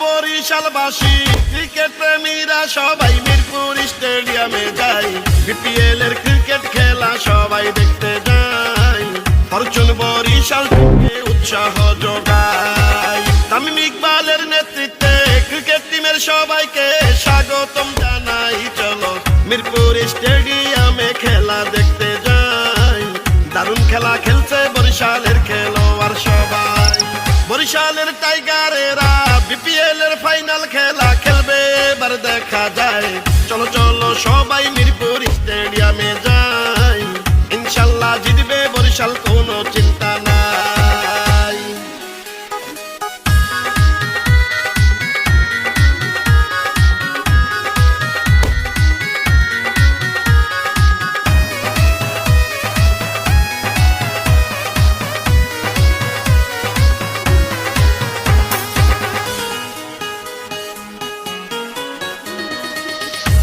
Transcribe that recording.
বরিশালবাসী, cricket প্রেমীরা সবাই মিরপুর স্টেডিয়ামে যায়। বিপিএল এর ক্রিকেট খেলা সবাই দেখতে যায়। ফরচুন বরিশাল থেকে উৎসাহ যোগায়। তামিম ইকবালের নেতৃত্বে ক্রিকেট টিমের সবাইকে স্বাগতম জানাই, চলো মিরপুর স্টেডিয়ামে খেলা দেখতে যাই দারুণ খেলা খেলছে বরিশালের টাইগারেরা বিপিএল এর ফাইনাল খেলা খেলবে, এবার দেখা যায়। চলো চলো, সবাই মিরপুর স্টেডিয়ামে যাই।